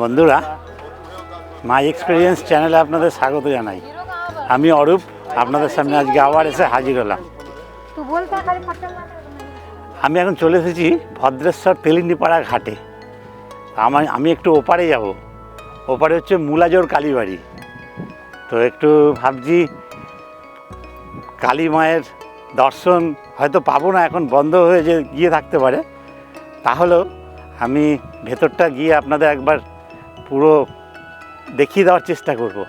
বন্ধুরা মাই এক্সপিরিয়েন্স চ্যানেলে আপনাদের স্বাগত জানাই। আমি অরূপ, আপনাদের সামনে আজকে আবার এসে হাজির হলাম। আমি এখন চলে এসেছি ভদ্রেশ্বর তেলিন্দিপাড়া ঘাটে। আমার, আমি একটু ওপারে যাব। ওপারে হচ্ছে মুলাজোর কালীবাড়ি। তো একটু ভাবছি, কালী মায়ের দর্শন হয়তো পাবো না, এখন বন্ধ হয়ে যে গিয়ে থাকতে পারে। তাহলেও আমি ভেতরটা গিয়ে আপনাদের একবার পুরো দেখিয়ে দেওয়ার চেষ্টা করব।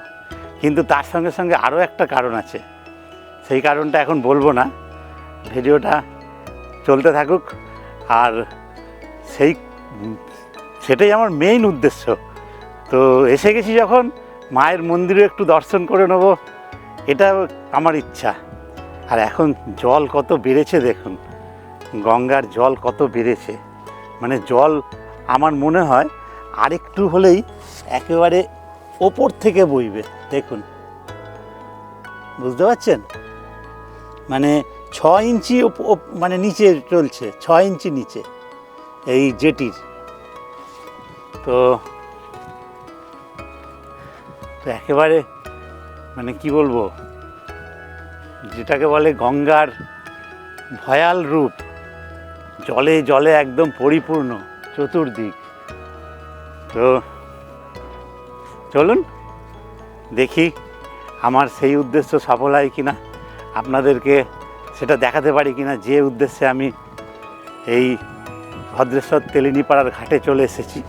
কিন্তু তার সঙ্গে সঙ্গে আরও একটা কারণ আছে। সেই কারণটা এখন বলব না। ভিডিওটা চলতে থাকুক। আর সেই, সেটাই আমার মেইন উদ্দেশ্য। তো এসে গেছি যখন, মায়ের মন্দিরে একটু দর্শন করে নেব। এটা আমার ইচ্ছা। আর এখন জল কত বেড়েছে দেখুন। গঙ্গার জল কত বেড়েছে। মানে জল আমার মনে হয় আরেকটু হলেই একেবারে ওপর থেকে বইবে, দেখুন। বুঝতে পারছেন? মানে ছ ইঞ্চি মানে নিচে চলছে ছ ইঞ্চি নিচে, এই জেটির। তো তো একেবারে মানে কি বলব, যেটাকে বলে গঙ্গার ভয়াল রূপ, জলে জলে একদম পরিপূর্ণ, চতুর্দিক। তো চলুন, দেখি আমার সেই উদ্দেশ্য সফল হয় কিনা, আপনাদেরকে সেটা দেখাতে পারি কিনা, যে উদ্দেশ্যে আমি এই ভদ্রেশ্বর তেলিনিপাড়ার ঘাটে চলে এসেছি।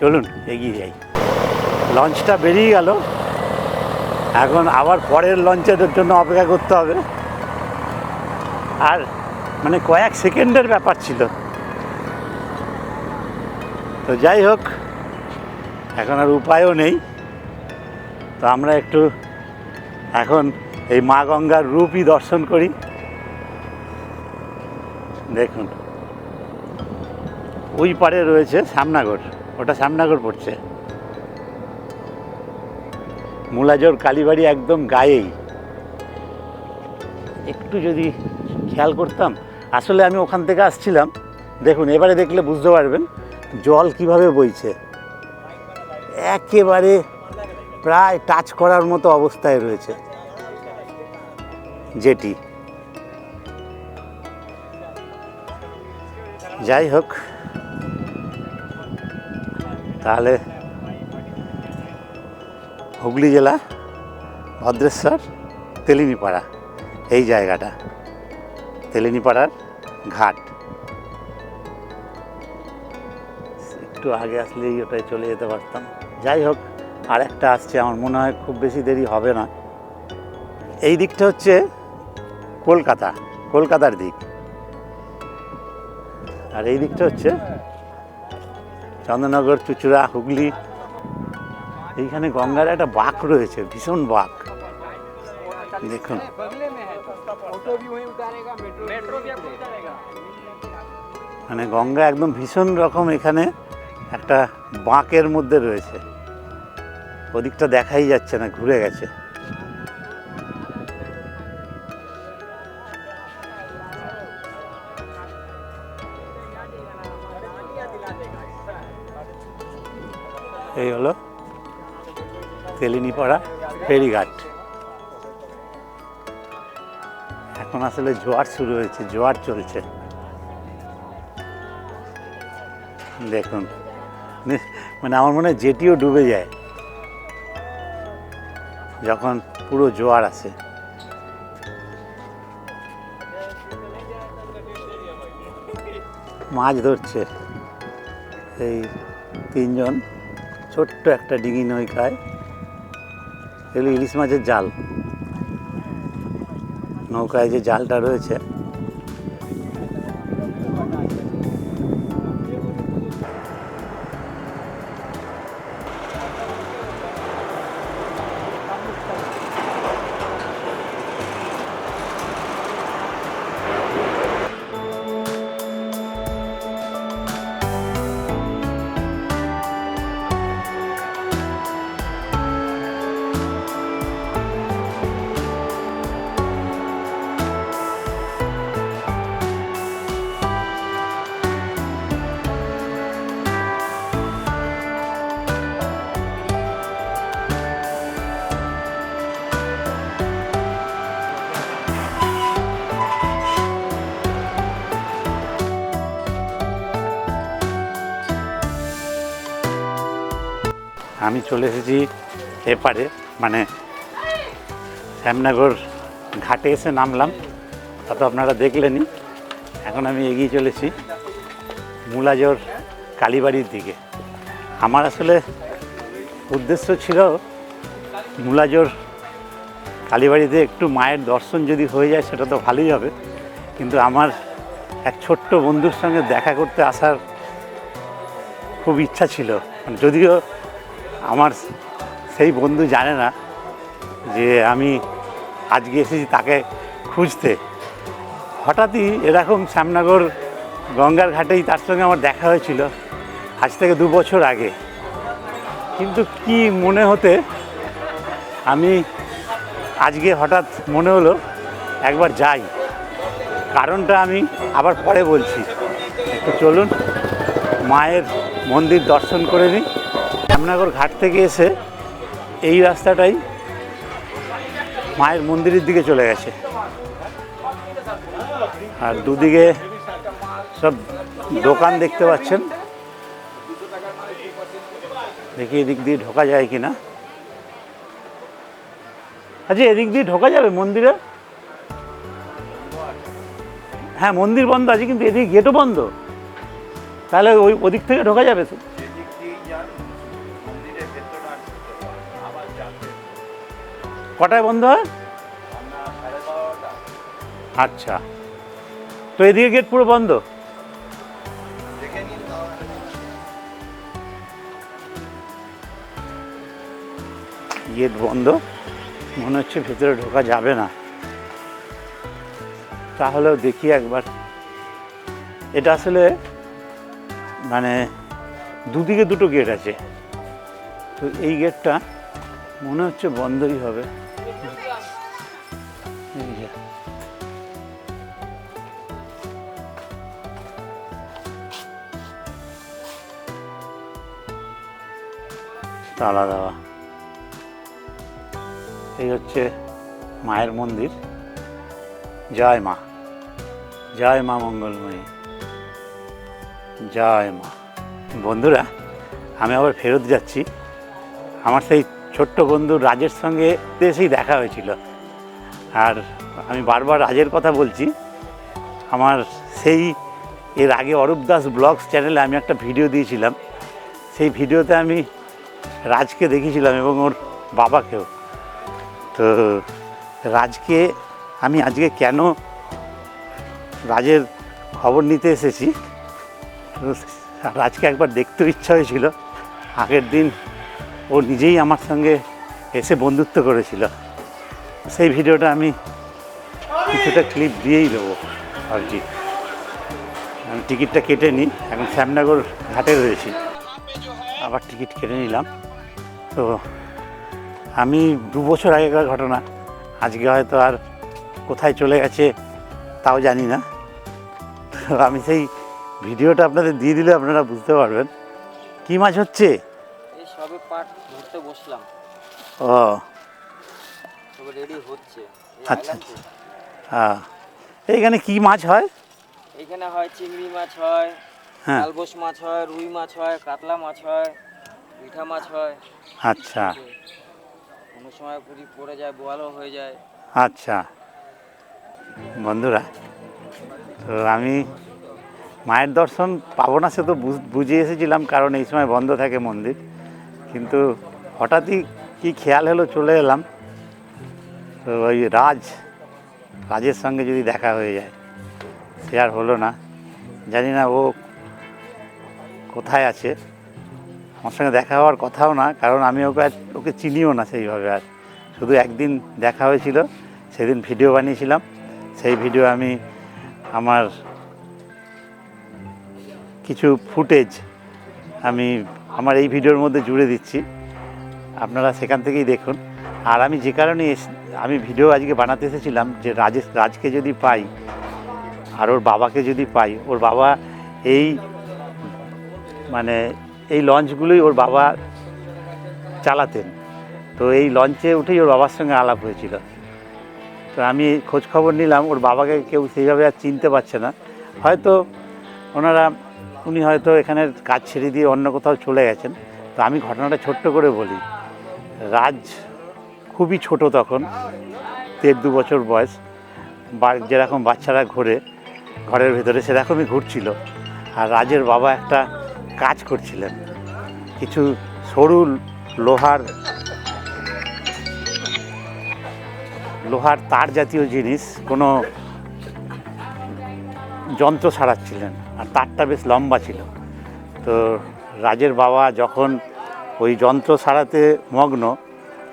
চলুন, এগিয়ে যাই। লঞ্চটা বেরিয়ে গেল। এখন আবার পরের লঞ্চের জন্য অপেক্ষা করতে হবে। আর মানে কয়েক সেকেন্ডের ব্যাপার ছিল। তো যাই হোক, এখন আর উপায়ও নেই। তো আমরা একটু এখন এই মা গঙ্গার রূপই দর্শন করি। দেখুন, ওই পারে রয়েছে শ্যামনগর, ওটা শ্যামনগর পড়ছে। মুলাজোর কালীবাড়ি একদম গায়েই। একটু যদি খেয়াল করতাম, আসলে আমি ওখান থেকে আসছিলাম। দেখুন, এবারে দেখলে বুঝতে পারবেন। জল কীভাবে বইছে? একেবারে প্রায় টাচ করার মতো অবস্থায় রয়েছে যেটি যাই হোক, তাহলে হুগলি জেলা, ভদ্রেশ্বর, তেলিনীপাড়া, এই জায়গাটা, তেলিনীপাড়ার ঘাট। একটু আগে আসলেই ওটাই চলে যেতে পারতাম। যাই হোক আর একটা আসছে, আমার মনে হয় খুব বেশি দেরি হবে না। এই দিকটা হচ্ছে কলকাতা, কলকাতার দিক। আর এই দিকটা হচ্ছে চন্দ্রনগর, চুচুড়া, হুগলি। এইখানে গঙ্গার একটা বাঘ রয়েছে, ভীষণ বাঘ দেখুন। মানে গঙ্গা একদম ভীষণ রকম এখানে একটা বাঁকের মধ্যে রয়েছে। ওদিকটা দেখাই যাচ্ছে না, ঘুরে গেছে। এই হলো তেলিনীপাড়া ফেরিঘাট। এখন আসলে জোয়ার শুরু হয়েছে, জোয়ার চলছে। দেখুন। মানে আমার মনে হয় জেটিও ডুবে যায়। যখন পুরো জোয়ার আসে। মাছ ধরছে। এই তিনজন, ছোট্ট একটা ডিঙি নৌকায়। এগুলো ইলিশ মাছের জাল। নৌকায় যে জালটা রয়েছে আমি চলে এসেছি এপারে মানে শ্যামনগর ঘাটে এসে নামলাম, তা তো আপনারা দেখলেনই। এখন আমি এগিয়ে চলেছি মুলাজোর কালীবাড়ির দিকে। আমার আসলে উদ্দেশ্য ছিল মুলাজোর কালীবাড়িতে একটু মায়ের দর্শন যদি হয়ে যায়, সেটা তো ভালোই হবে। কিন্তু আমার এক ছোট্ট বন্ধুর সঙ্গে দেখা করতে আসার খুব ইচ্ছা ছিল। যদিও আমার সেই বন্ধু জানে না যে আমি আজকে এসেছি তাকে খুঁজতে। হঠাৎই এরকম শ্যামনগর গঙ্গার ঘাটেই তার সঙ্গে আমার দেখা হয়েছিল আজ থেকে দু বছর আগে। কিন্তু কি মনে হতে আমি আজকে হঠাৎ মনে হলো একবার যাই। কারণটা আমি আবার পরে বলছি। একটু চলুন, মায়ের মন্দির দর্শন করে নিই। শ্যামনগর ঘাট থেকে এসে এই রাস্তাটাই মায়ের মন্দিরের দিকে চলে গেছে। আর দুদিকে সব দোকান দেখতে পাচ্ছেন। দেখি এদিক দিয়ে ঢোকা যায় কিনা। আচ্ছা এদিক দিয়ে ঢোকা যাবে মন্দিরে? হ্যাঁ মন্দির বন্ধ আছে, কিন্তু এদিকে গেটও বন্ধ। তাহলে ওই ওদিক থেকে ঢোকা যাবে তো? কটায় বন্ধ হয়? আচ্ছা। তো এদিকে গেট পুরো বন্ধ? গেট বন্ধ? মনে হচ্ছে ভেতরে ঢোকা যাবে না। তাহলেও দেখি একবার। এটা আসলে মানে দুদিকে দুটো গেট আছে। তো এই গেটটা মনে হচ্ছে বন্ধই হবে। তালা দেওয়া এই হচ্ছে মায়ের মন্দির। জয় মা। জয় মা মঙ্গলময়ী। জয় মা। বন্ধুরা, আমি আবার ফেরত যাচ্ছি। আমার সেই ছোট্ট বন্ধু রাজের সঙ্গে এসেই দেখা হয়েছিল। আর আমি বারবার রাজের কথা বলছি। আমার সেই এর আগে অরূপ দাস ব্লগস চ্যানেলে আমি একটা ভিডিও দিয়েছিলাম। সেই ভিডিওতে আমি রাজকে দেখেছিলাম এবং ওর বাবাকেও। তো রাজকে আমি আজকে কেন রাজের খবর নিতে এসেছি? রাজকে একবার দেখতেও ইচ্ছা হয়েছিল। আগের দিন ও নিজেই আমার সঙ্গে এসে বন্ধুত্ব করেছিল। সেই ভিডিওটা আমি কিছুটা ক্লিপ দিয়েই দেবো ভাবছি আমি টিকিটটা কেটে নিই। এখন শ্যামনগর ঘাটে রয়েছি। আবার টিকিট কেটে নিলাম। তো আমি দু বছর আগেকার ঘটনা। আজকে হয়তো আর কোথায় চলে গেছে তাও জানি না। তো আমি সেই ভিডিওটা আপনাদের দিয়ে দিলে আপনারা বুঝতে পারবেন। কী মাছ হচ্ছে? এই সবে পাট ধরতে বসলাম। ও। রেডি হচ্ছে। আচ্ছা। হ্যাঁ এইখানে কী মাছ হয়? এইখানে হয় চিংড়ি মাছ হয় হ্যাঁ। মাছ হয় রুই মাছ হয় কাতলা মাছ হয়। মিঠা মাছ হয়। আচ্ছা। কোনো সময় পুরি পড়ে যায় বোয়ালও হয়ে যায়। আচ্ছা। বন্ধুরা তো আমি মায়ের দর্শন পাবো না সে তো বুঝ- এসেছিলাম কারণ এই সময় বন্ধ থাকে মন্দির। কিন্তু হঠাৎই কি খেয়াল হলো চলে এলাম। তো ওই রাজ রাজের সঙ্গে যদি দেখা হয়ে যায় সে আর হলো না। জানি না ও কোথায় আছে। আমার সঙ্গে দেখা হওয়ার কথাও না, কারণ আমি ওকে আর- ওকে চিনিও না সেইভাবে আর। শুধু একদিন দেখা হয়েছিল, সেদিন ভিডিও বানিয়েছিলাম। সেই ভিডিও আমি আমার কিছু ফুটেজ আমি আমার এই ভিডিওর মধ্যে জুড়ে দিচ্ছি। আপনারা সেখান থেকেই দেখুন। আর আমি যে কারণে আমি ভিডিও আজকে বানাতে এসেছিলাম যে রাজেশ, রাজকে যদি পাই আর ওর বাবাকে যদি পাই, ওর বাবা এই মানে এই লঞ্চগুলোই ওর বাবা চালাতেন। তো এই লঞ্চে উঠেই ওর বাবার সঙ্গে আলাপ হয়েছিল। তো আমি খোঁজ খবর নিলাম, ওর বাবাকে কেউ সেইভাবে আর চিনতে পারছে না। হয়তো ওনারা, উনি হয়তো এখানের কাজ ছেড়ে দিয়ে অন্য কোথাও চলে গেছেন। তো আমি ঘটনাটা ছোট্ট করে বলি। রাজ খুবই ছোট তখন, দেড় দু বছর বয়স। বা, যেরকম বাচ্চারা ঘোরে, ঘরের ভেতরে সেরকমই ঘুরছিল। আর রাজের বাবা একটা কাজ করছিলেন। কিছু সরু লোহার লোহার তার জাতীয় জিনিস, কোনো যন্ত্র সারাচ্ছিলেন। আর তারটা বেশ লম্বা ছিল। তো রাজের বাবা যখন ওই যন্ত্র সারাতে মগ্ন,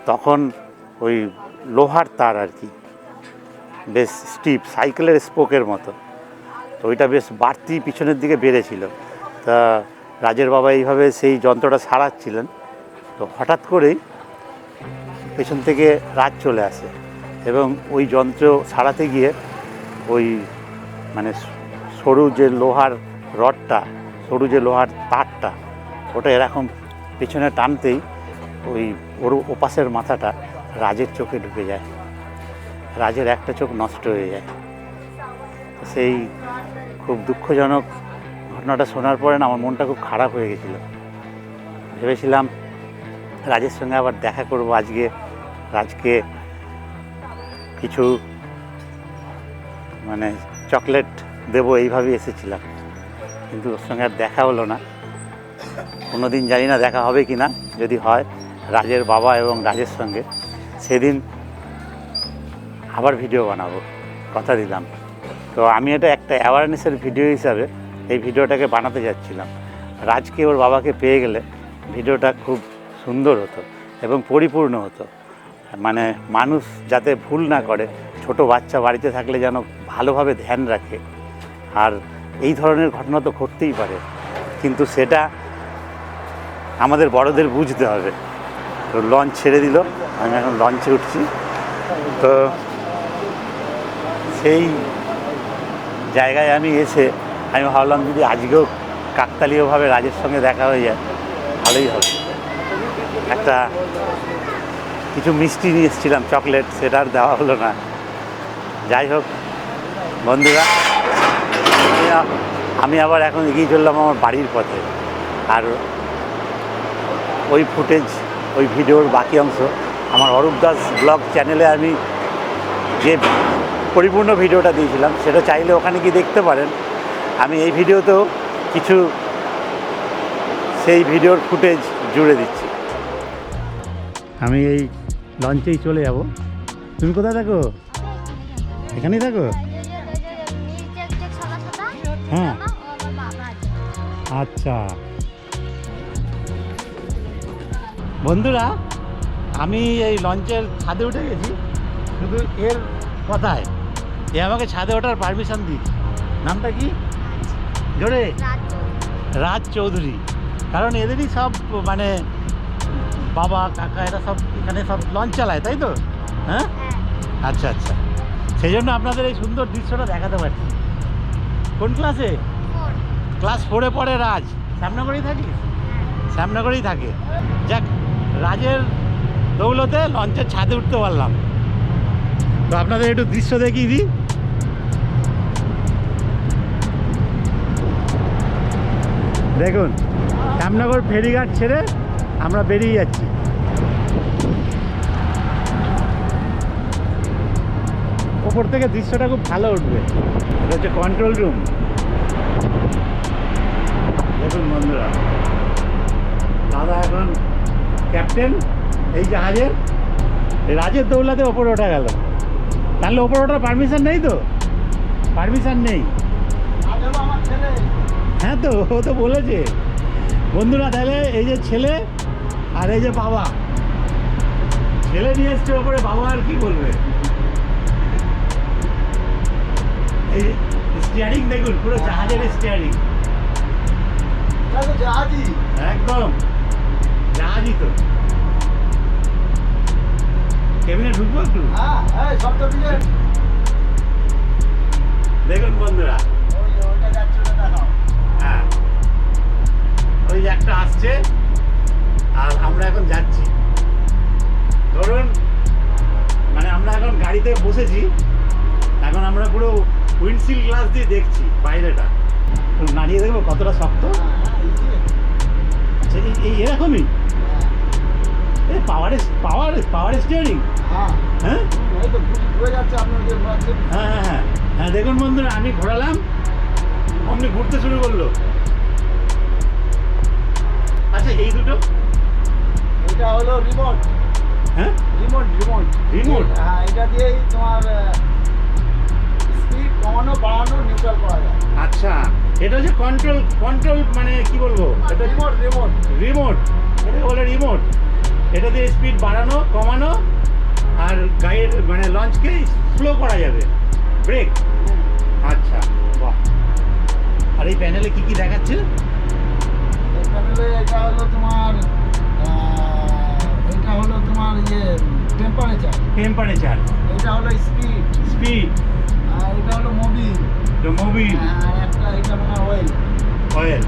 তখন ওই লোহার তার আর কি, বেশ স্টিপ সাইকেলের স্পোকের মতো। তো ওইটা বেশ বাড়তি পিছনের দিকে বেড়েছিল। তা রাজের বাবা এইভাবে সেই যন্ত্রটা সারাচ্ছিলেন। তো হঠাৎ করেই পেছন থেকে রাজ চলে আসে এবং ওই যন্ত্র সারাতে গিয়ে ওই মানে সরু যে লোহার রডটা, সরু যে লোহার তারটা, ওটা এরকম পেছনে টানতেই ওই ওর ওপাশের মাথাটা রাজের চোখে ঢুকে যায়। রাজের একটা চোখ নষ্ট হয়ে যায়। সেই খুব দুঃখজনক ঘটনাটা শোনার পরে না আমার মনটা খুব খারাপ হয়ে গেছিল। ভেবেছিলাম রাজের সঙ্গে আবার দেখা করব আজকে, রাজকে কিছু মানে চকলেট দেবো এইভাবেই এসেছিলাম। কিন্তু ওর সঙ্গে আর দেখা হলো না। কোনো দিন জানি না দেখা হবে কি না যদি হয় রাজের বাবা এবং রাজের সঙ্গে। সেদিন আবার ভিডিও বানাবো, কথা দিলাম। তো আমি এটা একটা অ্যাওয়ারনেসের ভিডিও হিসাবে এই ভিডিওটাকে বানাতে যাচ্ছিলাম। রাজকে ওর বাবাকে পেয়ে গেলে ভিডিওটা খুব সুন্দর হতো এবং পরিপূর্ণ হতো। মানে মানুষ যাতে ভুল না করে, ছোট বাচ্চা বাড়িতে থাকলে যেন ভালোভাবে ধ্যান রাখে। আর এই ধরনের ঘটনা তো ঘটতেই পারে। কিন্তু সেটা আমাদের বড়দের বুঝতে হবে। তো লঞ্চ ছেড়ে দিল। আমি এখন লঞ্চে উঠছি। তো সেই জায়গায় আমি এসে আমি ভাবলাম যদি আজকেও কাকতালীয়ভাবে রাজের সঙ্গে দেখা হয়ে যায়, ভালোই হবে। একটা কিছু মিষ্টি নিয়ে এসেছিলাম, চকলেট, সেটা আর দেওয়া হলো না। যাই হোক, বন্ধুরা, আমি আবার এখন এগিয়ে চললাম আমার বাড়ির পথে। আর ওই ফুটেজ, ওই ভিডিওর বাকি অংশ আমার অরূপ দাস ব্লগ চ্যানেলে আমি যে পরিপূর্ণ ভিডিওটা দিয়েছিলাম, সেটা চাইলে ওখানে গিয়ে দেখতে পারেন। আমি এই ভিডিওতেও কিছু সেই ভিডিওর ফুটেজ জুড়ে দিচ্ছি। আমি এই লঞ্চেই চলে যাব। তুমি কোথায় থাকো? এখানেই থাকো? হ্যাঁ। আচ্ছা। বন্ধুরা, আমি এই লঞ্চের ছাদে উঠে গেছি। শুধু এর কথায়। এ আমাকে ছাদে ওঠার পারমিশন দিচ্ছে নামটা কি? জোরে? রাজ চৌধুরী। কারণ এদেরই সব মানে বাবা কাকা এরা সব এখানে সব লঞ্চ চালায় তাই তো? হ্যাঁ? আচ্ছা আচ্ছা। সেই জন্য আপনাদের এই সুন্দর দৃশ্যটা দেখাতে পারছি কোন ক্লাসে ক্লাস ফোরে পড়ে রাজ। শ্যামনগরেই থাকি শ্যামনগরেই থাকে। যাক রাজের দৌলতে লঞ্চের ছাদে উঠতে পারলাম। তো আপনাদের একটু দৃশ্য দেখিয়ে দিই। দেখুন, শ্যামনগর ফেরিঘাট ছেড়ে আমরা বেরিয়ে যাচ্ছি। ওপর থেকে দৃশ্যটা খুব ভালো উঠবে। এটা হচ্ছে কন্ট্রোল রুম দেখুন বন্ধুরা, দাদা এখন ক্যাপ্টেন এই জাহাজের রাজের দৌলাতে ওপরে ওঠা গেল। তাহলে ওপরে ওঠার পারমিশন নেই তো? পারমিশন নেই। হ্যাঁ তো ও তো বলেছে। বন্ধুরা তাহলে এই যে ছেলে আর এই যে বাবা। ছেলে নিয়ে এসছে ওপরে বাবা আর কি বলবে? এই স্টিয়ারিং দেখুন পুরো জাহাজের স্টিয়ারিং একদম জাহাজই তো। কেবিনে ঢুকবো একটু? দেখুন বন্ধুরা গাড়িতে বসেছি। এখন আমরা পুরো উইন্ডশিল্ড গ্লাস দিয়ে দেখছি বাইরেটা। নাড়িয়ে দেখব কতটা শক্ত। আচ্ছা এই এরকমই? এই পাওয়ারে পাওয়ার পাওয়ার স্টিয়ারিং হ্যাঁ? হ্যাঁ হ্যাঁ হ্যাঁ। হ্যাঁ দেখুন বন্ধুরা, আমি ঘোরালাম। অমনি ঘুরতে শুরু করল। আচ্ছা এই দুটো? এটা হলো রিমোট হ্যাঁ? Remote remote Remote? হ্যাঁ এটা দিয়েই তোমার স্পিড কমানো বাড়ানো নিউট্রাল করা যায়। আচ্ছা এটা হচ্ছে কন্ট্রোল কন্ট্রোল মানে কি বলব? এটা রিমোট রিমোট রিমোট এটা বলে রিমোট এটা দিয়ে স্পিড বাড়ানো কমানো আর গাড়ির মানে লঞ্চকে স্লো করা যাবে। ব্রেক আচ্ছা বাহ। আর এই প্যানেলে কি কি দেখাচ্ছে? এই প্যানেলে এটা হলো তোমার হলো তোমার ইয়ে টেম্পারেচার টেম্পারেচার এটা হলো স্পিড স্পিড আর এটা হলো মোবিল মোবিল আর একটা এটা মনে অয়েল অয়েল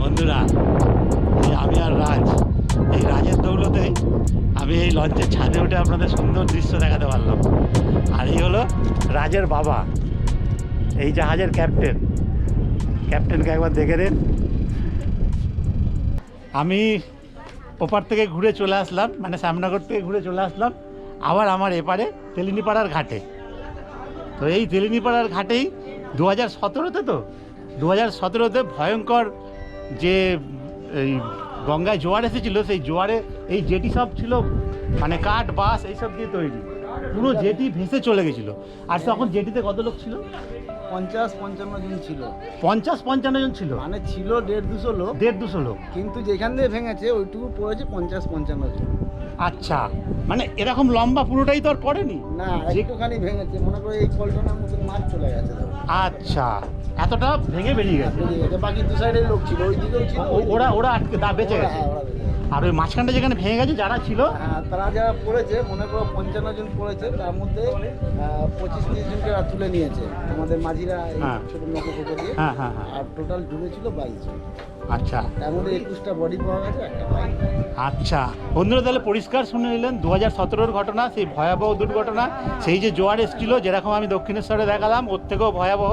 বন্ধুরা এই আমি আর রাজ। এই রাজের দৌলতে আমি এই লঞ্চের ছাদে উঠে আপনাদের সুন্দর দৃশ্য দেখাতে পারলাম। আর এই হলো রাজের বাবা এই জাহাজের ক্যাপ্টেন ক্যাপ্টেনকে একবার দেখে নিন। আমি ওপার থেকে ঘুরে চলে আসলাম মানে শ্যামনগর থেকে ঘুরে চলে আসলাম, আবার আমার এপারে তেলিনিপাড়ার ঘাটে। তো এই তেলিনিপাড়ার ঘাটেই দু হাজার সতেরোতে তো দু হাজার সতেরোতে ভয়ঙ্কর যে, এই গঙ্গায় জোয়ার এসেছিল, সেই জোয়ারে এই জেটি সব ছিল মানে কাঠ, বাঁশ, এইসব দিয়ে তৈরি। পুরো জেটি ভেসে চলে গেছিল। আর তখন জেটিতে কত লোক ছিল? পঞ্চাশ পঞ্চান্ন জন ছিল। পঞ্চাশ পঞ্চান্ন জন ছিল? মানে ছিল দেড় দুশো লোক। দেড় দুশো লোক। কিন্তু যেখান দিয়ে ভেঙেছে ওইটুকু পড়েছে পঞ্চাশ পঞ্চান্ন জন। আচ্ছা। মানে এরকম লম্বা পুরোটাই তো আর পড়েনি? না একটুখানি ভেঙেছে। মনে করে এই পল্টনের মতন মাছ চলে গেছে। আচ্ছা। এতটা ভেঙে বেরিয়ে গেছে। বাকি দু সাইডের লোক ছিল ওই দিকেও ছিল ওরা ওরা আটকে দা বেঁচে গেছে। হ্যাঁ, ওরা বেঁচে গেছে। আর ওই মাঝখানটা যেখানে ভেঙে গেছে যারা ছিল হ্যাঁ তারা যারা পড়েছে মনে করো পঞ্চান্ন জন পড়েছে তার মধ্যে পঁচিশ তিরিশ জনকে তুলে নিয়েছে। আমাদের মাঝিরা হ্যাঁ। ছোট নৌকো ফোকো দিয়ে। হ্যাঁ আর টোটাল ডুবে ছিল বাইশ জন। আচ্ছা। তার মধ্যে একুশটা বডি পাওয়া গেছে একটা আচ্ছা। বন্ধুরা তাহলে পরিষ্কার শুনে নিলেন দু হাজার সতেরোর ঘটনা সেই ভয়াবহ দুর্ঘটনা সেই যে জোয়ার এসেছিল যেরকম আমি দক্ষিণেশ্বরে দেখালাম ওর থেকেও ভয়াবহ।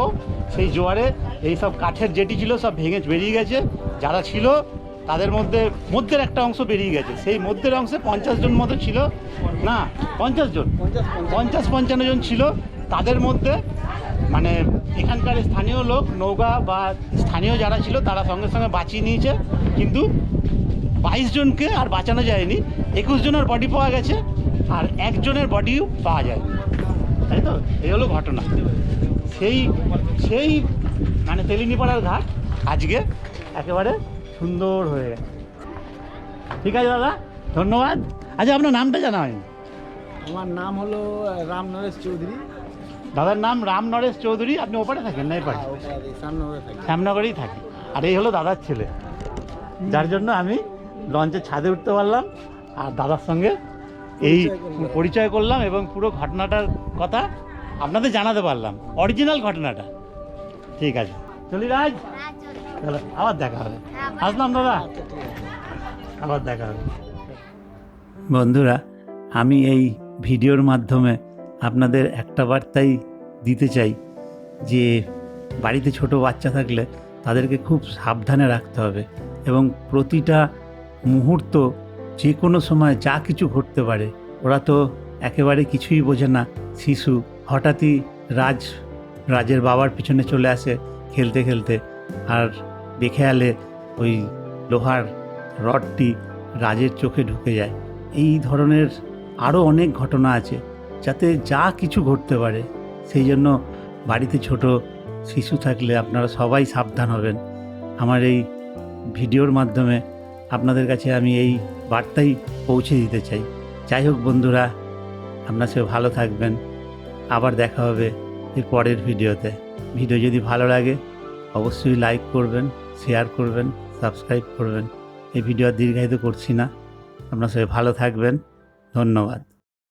সেই জোয়ারে এই সব কাঠের জেটি ছিল সব ভেঙে বেরিয়ে গেছে। যারা ছিল তাদের মধ্যে, মধ্যের একটা অংশ বেরিয়ে গেছে। সেই মধ্যের অংশে পঞ্চাশ জন মতো ছিল। না, পঞ্চাশ জন। পঞ্চাশ, পঞ্চান্ন জন ছিল। তাদের মধ্যে মানে এখানকার স্থানীয় লোক, নৌকা বা স্থানীয় যারা ছিল, তারা সঙ্গে সঙ্গে বাঁচিয়ে নিয়েছে। কিন্তু বাইশ জনকে আর বাঁচানো যায়নি। একুশ জনের বডি পাওয়া গেছে, আর একজনের বডিও পাওয়া যায়নি। তাই তো? এই হলো ঘটনা। সেই সেই মানে তেলিনিপাড়ার ঘাট, আজকে একেবারে সুন্দর হয়ে গেছে। ঠিক আছে দাদা ধন্যবাদ। আচ্ছা আপনার নামটা জানা হয়নি আমার নাম হলো রাম নরেশ চৌধুরী। দাদার নাম রাম নরেশ চৌধুরী আপনি ওপারে থাকেন না এপারে? হ্যাঁ, শ্যামনগরেই থাকি। আর এই হলো দাদার ছেলে। যার জন্য আমি লঞ্চের ছাদে উঠতে পারলাম আর দাদার সঙ্গে এই পরিচয় করলাম। পরিচয় করলাম এবং পুরো ঘটনাটার কথা আপনাদের জানাতে পারলাম। অরিজিনাল ঘটনাটা। ঠিক আছে। চলি রাজ! চলো আবার দেখা হবে। আসলাম দাদা? আবার দেখা হবে। বন্ধুরা, আমি এই ভিডিওর মাধ্যমে আপনাদের একটা বার্তাই দিতে চাই যে, বাড়িতে ছোট বাচ্চা থাকলে তাদেরকে খুব সাবধানে রাখতে হবে এবং প্রতিটা মুহূর্ত যে কোনো সময় যা কিছু ঘটতে পারে, ওরা তো একেবারে কিছুই বোঝে না। শিশু হঠাৎই রাজ, রাজের বাবার পিছনে চলে আসে খেলতে খেলতে। আর বেখেয়ালে ওই লোহার রডটি রাজের চোখে ঢুকে যায়। এই ধরনের আরও অনেক ঘটনা আছে, যাতে যা কিছু ঘটতে পারে, সেই জন্য বাড়িতে ছোট শিশু থাকলে আপনারা সবাই সাবধান হবেন। আমার এই ভিডিওর মাধ্যমে আপনাদের কাছে আমি এই বার্তাই পৌঁছে দিতে চাই। যাই হোক বন্ধুরা, আপনার সে ভালো থাকবেন। আবার দেখা হবে এর পরের ভিডিওতে। ভিডিও যদি ভালো লাগে, অবশ্যই লাইক করবেন। শেয়ার করবেন সাবস্ক্রাইব করবেন। এই ভিডিও দীর্ঘায়িত করছি না। আপনার সবাই ভালো থাকবেন। ধন্যবাদ।